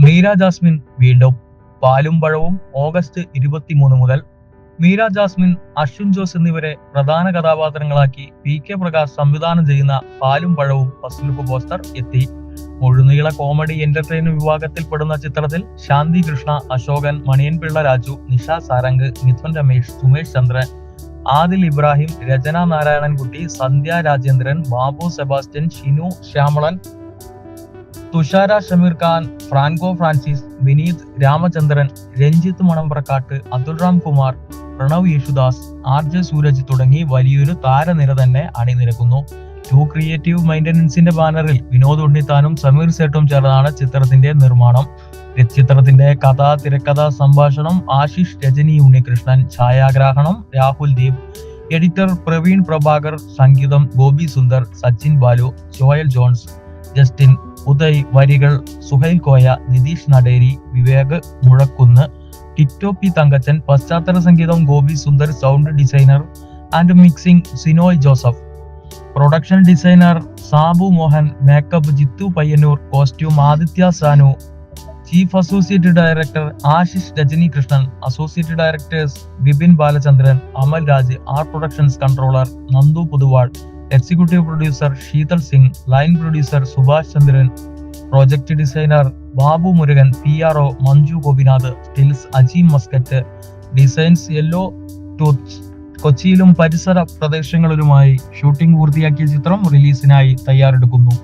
Meera Jasmine വീണ്ടും പാലും പഴവും ഓഗസ്റ്റ് ഇരുപത്തിമൂന്ന് മുതൽ മീര ജാസ്മിൻ അശ്വിൻ ജോസ് എന്നിവരെ പ്രധാന കഥാപാത്രങ്ങളാക്കി പി കെ പ്രകാശ് സംവിധാനം ചെയ്യുന്ന പാലും പഴവും ഫസ്ലുപ്പ് പോസ്റ്റർ എത്തി. മുഴുനീള കോമഡി എന്റർടൈൻ വിഭാഗത്തിൽപ്പെടുന്ന ചിത്രത്തിൽ Shanthi Krishna Ashokan Maniyan Pillai Raju Nisha Sarang Mithun Ramesh Sumesh Chandran Adil Ibrahim Rachana Narayanankutty Sandhya Rajendran Babu Sebastian Shinu Shyamalan Thushara Shameer Khan Franco Francis Vineeth Ramachandran Ranjith Manambrakkat Athulram Kumar Pranav Yesudas R J Sooraj തുടങ്ങി വലിയൊരു താരനിര തന്നെ അണിനിരക്കുന്നു. ടു ക്രിയേറ്റീവ് മൈന്റനൻസിന്റെ ബാനറിൽ വിനോദ് ഉണ്ണിത്താനും സമീർ സേട്ടും ചേർന്നാണ് ചിത്രത്തിന്റെ നിർമ്മാണം. ചിത്രത്തിന്റെ കഥ തിരക്കഥ സംഭാഷണം ആശിഷ് രജനി ഉണ്ണികൃഷ്ണൻ ഛായാഗ്രാഹണം രാഹുൽ ദീപ് എഡിറ്റർ പ്രവീൺ പ്രഭാകർ സംഗീതം Gopi Sundar Sachin Balu Joel John's Justin Uday വരികൾ സുഹൈൽ കോയ നിതീഷ് നടേരി വിവേക് മുഴക്കുന്ന് ടിറ്റോ പി തങ്കച്ചൻ പശ്ചാത്തല സംഗീതം Gopi Sundar sound designer and mixing Sinoy Joseph. Production designer Sabu Mohan makeup Jithu Payyanur costume Adithya Sanu chief associate director Ashish Rajani Krishnan associate directors Bipin Balachandran Amal Raj R productions controller Nandu Puthuval executive producer Sheethal Singh line producer Subhash Chandran project designer Babu Murugan P R O Manju Gopinath stills Ajeem Muscat designs yellow torch കൊച്ചിയിലും പരിസര പ്രദേശങ്ങളിലുമായി shooting പൂർത്തിയാക്കിയ ചിത്രം റിലീസിനായി തയ്യാറെടുക്കുന്നു.